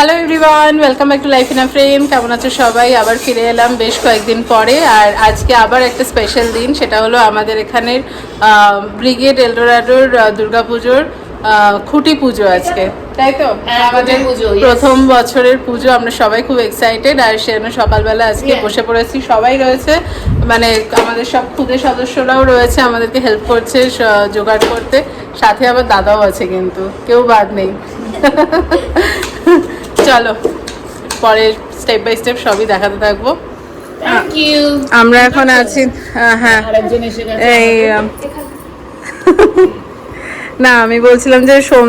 Hello everyone welcome back to life in a frame কেমন আছো সবাই? আবার ফিরে এলাম বেশ কয়েকদিন পরে। আর আজকে আবার একটা স্পেশাল দিন। সেটা হলো আমাদের এখানের ব্রিগেড এলডোরাডোর দুর্গাপুজোর আহ, খুঁটি পুজো আজকে। তাই তো? হ্যাঁ, আমাদের পুজো, প্রথম বছরের পুজো। আমরা সবাই খুব এক্সাইটেড আর সেজন্য সকালবেলা আজকে বসে পড়েছি। সবাই রয়েছে। মানে আমাদের সব খুদে সদস্যরাও রয়েছে। আমাদেরকে হেল্প করছে জোগাড় করতে। সাথে আবার দাদাও আছে কিন্তু। কেউ বাদ নেই। চলো পরে স্টেপ বাই স্টেপ সবই দেখাতে থাকব। আমরা এখন আছি হ্যাঁ। এই না আমি বলছিলাম যে সোম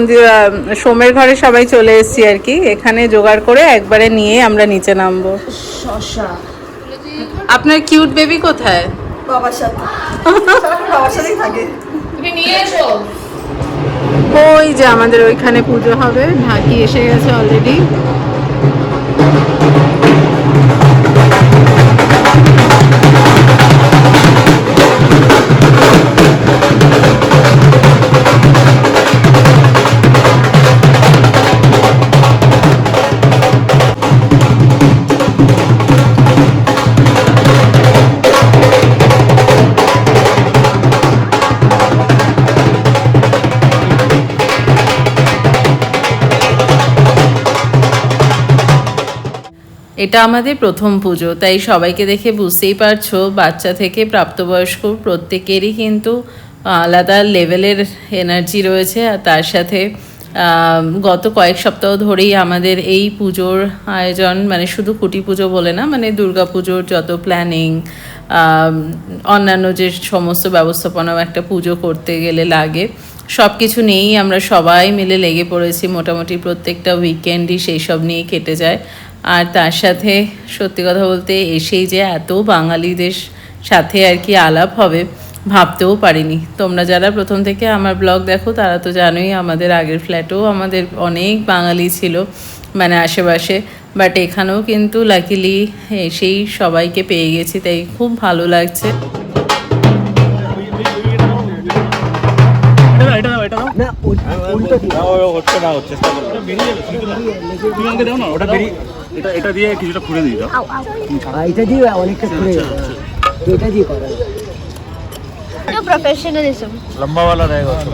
সোমের ঘরে সবাই চলে এসেছি আর কি। এখানে জোগাড় করে একবারে নিয়ে আমরা নিচে নামবো। আপনার কিউট বেবি কোথায়? বাবার সাথে। বাবার সাথেই থাকে। তুমি নিয়ে এসো। ওই যে আমাদের ওইখানে পুজো হবে ঢাকি এসে গেছে অলরেডি এটা আমাদের প্রথম পুজো, তাই সবাইকে দেখে বুঝতেই পারছ, বাচ্চা থেকে প্রাপ্তবয়স্ক প্রত্যেকেরই কিন্তু আলাদা লেভেলের এনার্জি রয়েছে। আর তার সাথে গত কয়েক সপ্তাহ ধরেই আমাদের এই পুজোর আয়োজন মানে শুধু কুটি পুজো বলে না মানে দুর্গা পুজোর যত প্ল্যানিং অন্যান্য যে সমস্ত ব্যবস্থাপনাও একটা পুজো করতে গেলে লাগে। সব কিছু নিয়েই আমরা সবাই মিলে লেগে পড়েছি। মোটামুটি প্রত্যেকটা উইকেন্ডই সেই সব নিয়ে কেটে যায়। আর তার সাথে, সত্যি কথা বলতে, এসেই যে এত বাঙালিদের সাথে আর কি আলাপ হবে, ভাবতেও পারিনি। তোমরা যারা প্রথম থেকে আমার ব্লগ দেখো, তারা তো জানোই আমাদের আগের ফ্ল্যাটেও আমাদের অনেক বাঙালি ছিল মানে আশেপাশে। বাট এখানেও কিন্তু লাকিলি এসেই সবাইকে পেয়ে গেছি, তাই খুব ভালো লাগছে। না উল্টো দিকে না, ও হচ্ছে না হচ্ছে চেষ্টা করো তুমি আমাকে দাও না ওটা বেরিয়ে এটা এটা দিয়ে কিছুটা খুলে দিই দাও এটা দিয়ে অনেকটা ঘুরে যাবে তো এটা দিয়ে করা যাবে। No professionalism. लंबा वाला रहेगा उसके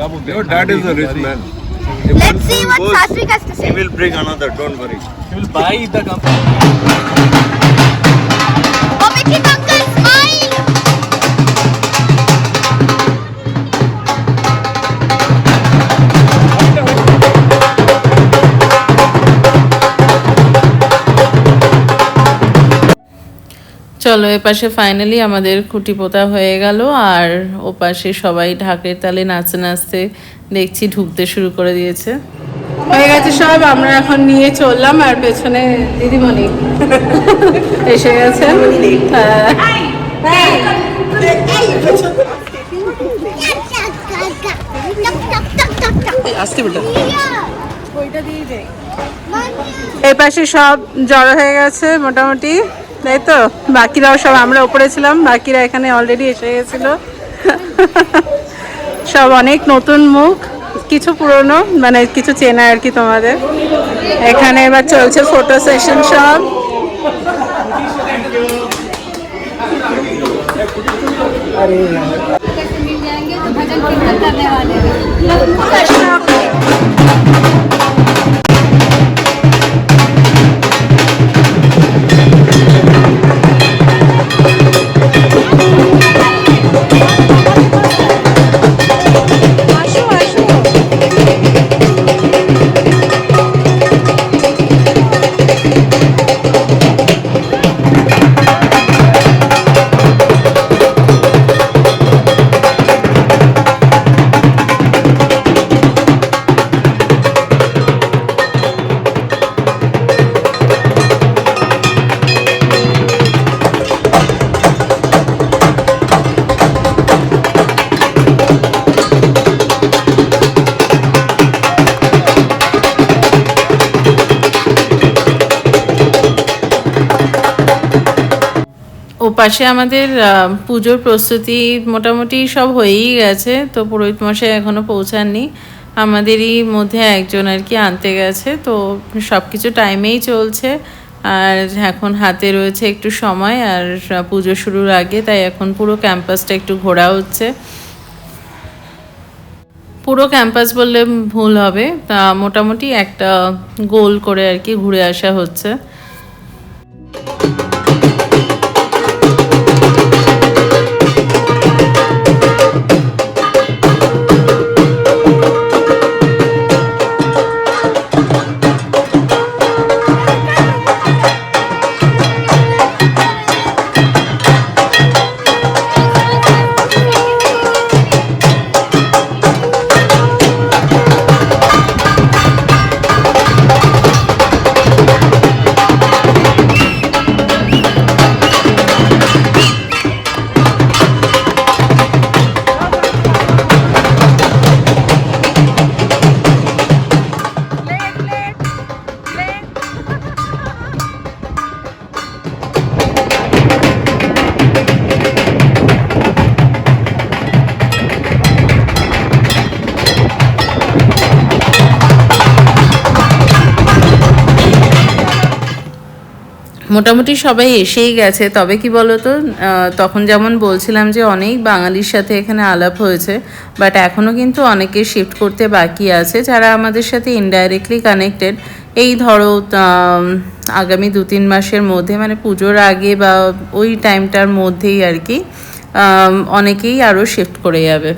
बाद Your dad is a rich man. Let's see what Satvik has to He say. will bring another, don't worry. he will buy the company চলো এপাশে ফাইনালি আমাদের খুঁটি পোতা হয়ে গেল আর ওপাশে সবাই ঢাকের তালে নাচতে নাচতে দেখছি ঢুকতে শুরু করে দিয়েছে। হয়ে গেছে সব আমরা এখন নিয়ে চললাম আর পেছনে দিদিমণি এসে গেছেন। আসতে এই পাশে সব জড়ো হয়ে গেছে মোটামুটি। তাই তো? বাকিরাও সব আমরা উপরে ছিলাম, বাকিরা এখানে অলরেডি এসে গেছিল। সব অনেক নতুন মুখ, কিছু পুরনো মানে কিছু চেনা আর কি তোমাদের। এখানে এবার চলছে ফটো সেশন সব। ও পাশে আমাদের পুজোর প্রস্তুতি মোটামুটি সব হয়েই গেছে, তো পুরোহিত মশাই এখনও পৌঁছাননি। আমাদেরই মধ্যে একজন আর কি আনতে গেছে, তো সব কিছু টাইমেই চলছে। আর এখন হাতে রয়েছে একটু সময়, আর পুজো শুরুর আগে, তাই এখন পুরো ক্যাম্পাসটা একটু ঘোরা হচ্ছে। পুরো ক্যাম্পাস বললে ভুল হবে, তা মোটামুটি একটা গোল করে আর কি ঘুরে আসা হচ্ছে। মোটামুটি সবাই এসেই গেছে। তবে কি বলতো তখন যেমন বলছিলাম যে অনেক বাঙালির সাথে এখানে আলাপ হয়েছে বাট এখনও কিন্তু অনেকে শিফট করতে বাকি আছে যারা আমাদের সাথে ইনডাইরেক্টলি কানেক্টেড এই ধরো আগামী দু তিন মাসের মধ্যে মানে পুজোর আগে বা ওই টাইমটার মধ্যেই আর কি অনেকেই আরও শিফট করে যাবে।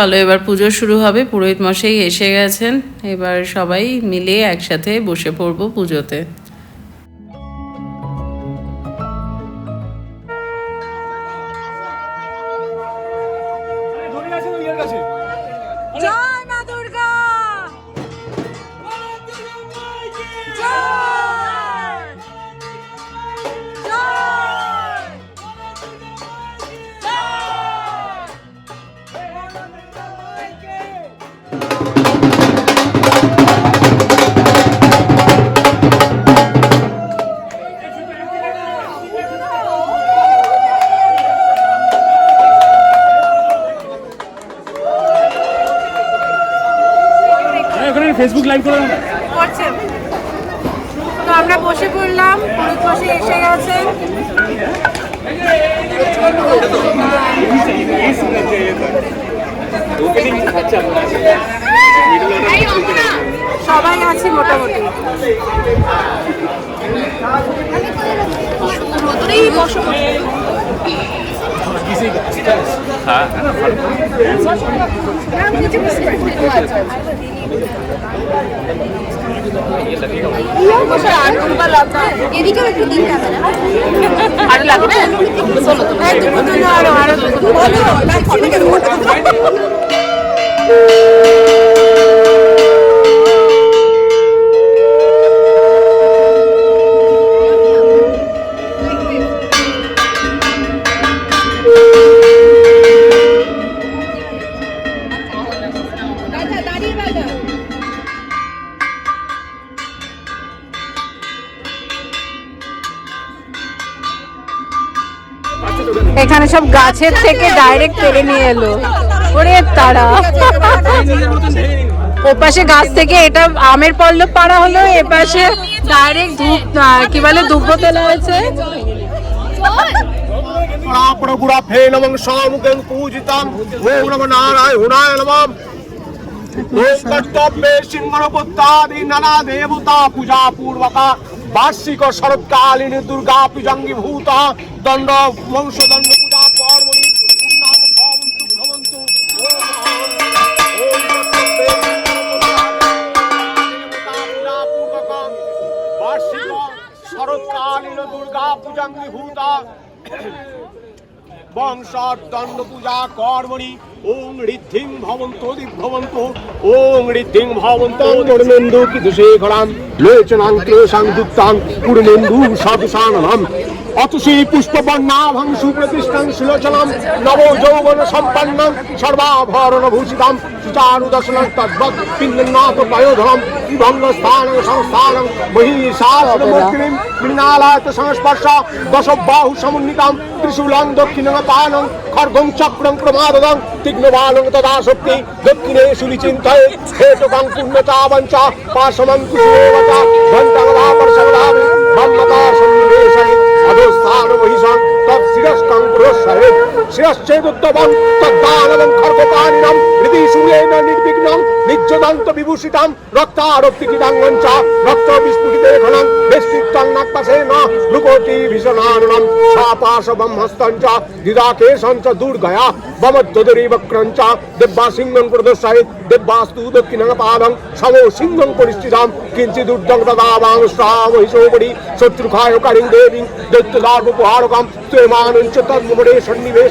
চলো, এবার পুজো শুরু হবে। পুরোহিত মশাই এসে গেছেন। এবার সবাই মিলে একসাথে বসে পড়ব পুজোতে। মোটামুটি। এদিকে একটু দিন আরও লাগবে? হ্যাঁ জন্য আরও আরও সব গাছের থেকে ডাইরেক্ট কেড়ে নিয়ে এলো। ওরে তারা। ওপাশে গাছ থেকে এটা আমের পল্লব পাড়া হলো, এপাশে ডাইরেক্ট ধূপ কি বলে, ধূপ তেলা হয়েছে। দেবতা পূজা বার্ষিক দুর্গা দণ্ড বংশদণ্ড পূজাঙ্গীভূত বংশদণ্ড পূজা কর্মণি ওং ঋদ্ধিং ভবন্ত দিগ্ভবন্ত ওং ঋদ্ধিং ভবন্ত পূর্ণেন্দু কিদুশেখরাম লোচনাং ক্লেশাং অতসী পুষ্পবর্ণাভং সুপ্রতিষ্ঠাং সুলোচনম নব যৌবন সম্পন্নম সর্বাভরণ ভূষিতাম সুচারু দর্শনং তদ্বৎ পিণ্ডনাথ পয়োধরম বিভঙ্গ স্থানং সংস্থানং মহিষাসুরমূর্তিম মৃণালায়ত সংস্পর্শ দশ বাহু সমন্বিতাম ত্রিশূলং দক্ষিণং পানং খর্গং চক্রং প্রমাদং তীক্ষ্ণবালং তদা শক্তি দক্ষিণে সুরিচিন্তয়ে হেতুকং পুণ্যচাবঞ্চ পাশমং কুসুমেবচ ঘণ্টাং রাপর্ষদামি ব্রহ্মতা সন্নিবেশয়ে অধস্থান মহিষং তৎ শিরস্কং পুরস্সয়ে শিরশ্চেদুত্তমং তদ্দানবং খর্গপানিনম হৃদি সূর্যেন নির্বিঘ্নং নির্যদন্ত বিভূষিতাম রক্তারক্তিকিতাঙ্গং চ রক্ত বিস্ফুটিতে ঘনং বেষ্টিত্বং নাকপাশেন ভ্রুকোটি ভীষণাননম সাপাশবম হস্তং চ দিদাকেশং চ দুর্গয়া বমদ্দরি বক্রং চ দেব্বা সিংহং প্রদর্শয়েৎ দেব্বাস্তু দক্ষিণং পাদং তন্মরে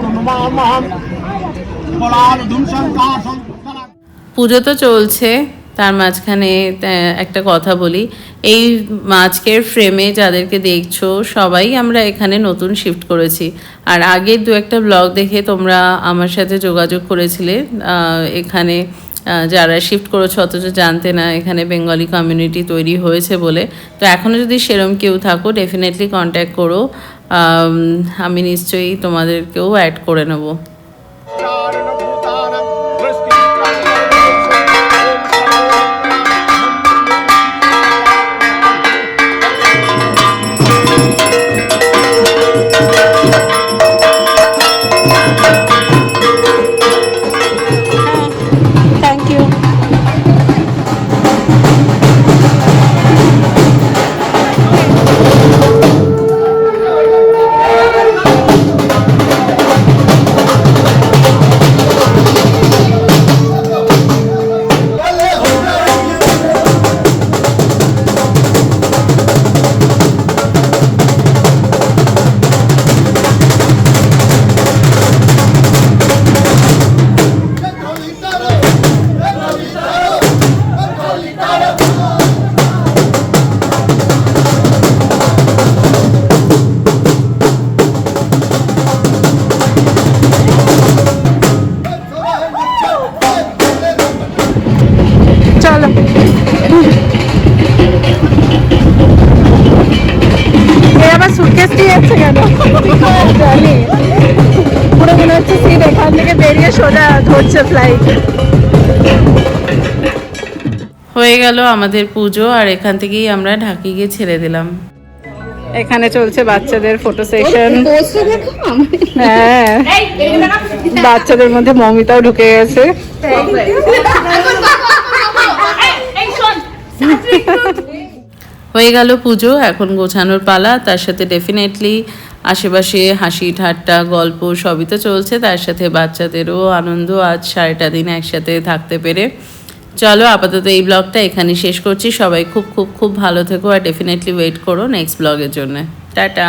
প্রণমামহং বলালধুম শঙ্কাশং পুজো তো চলছে, তার মাঝখানে একটা কথা বলি। এই আজকের ফ্রেমে যাদেরকে দেখছ, সবাই আমরা এখানে নতুন শিফট করেছি। আর আগের দু একটা ব্লগ দেখে তোমরা আমার সাথে যোগাযোগ করেছিলে এখানে যারা শিফট করেছ, অথচ জানতে না, এখানে বেঙ্গলি কমিউনিটি তৈরি হয়েছে বলে। তো এখনও যদি সেরম কেউ থাকো ডেফিনেটলি কন্ট্যাক্ট করো। আমি নিশ্চয়ই তোমাদেরকেও অ্যাড করে নেব। আবার যাচ্ছে কেন? জানি পুরো মনে হচ্ছে সিট এখান থেকে বেরিয়ে সোজা ধরছে ফ্লাইট হয়ে গেল আমাদের পুজো আর এখান থেকেই আমরা ঢাকি গিয়ে ছেড়ে দিলাম। এখানে চলছে বাচ্চাদের ফটো সেশন হ্যাঁ বাচ্চাদের মধ্যে মমিতাও ঢুকে গেছে। হয়ে গেল পুজো, এখন গোছানোর পালা, তার সাথে ডেফিনেটলি আশেপাশে হাসি ঠাট্টা, গল্প সবই তো চলছে, তার সাথে বাচ্চাদেরও আনন্দ, আজ সারাটা দিন একসাথে থাকতে পেরে। চলো, আপাতত এই ব্লগটা এখানে শেষ করছি, সবাই খুব খুব খুব ভালো থেকো আর ডেফিনেটলি ওয়েট করো নেক্সট ব্লগের জন্য। টাটা!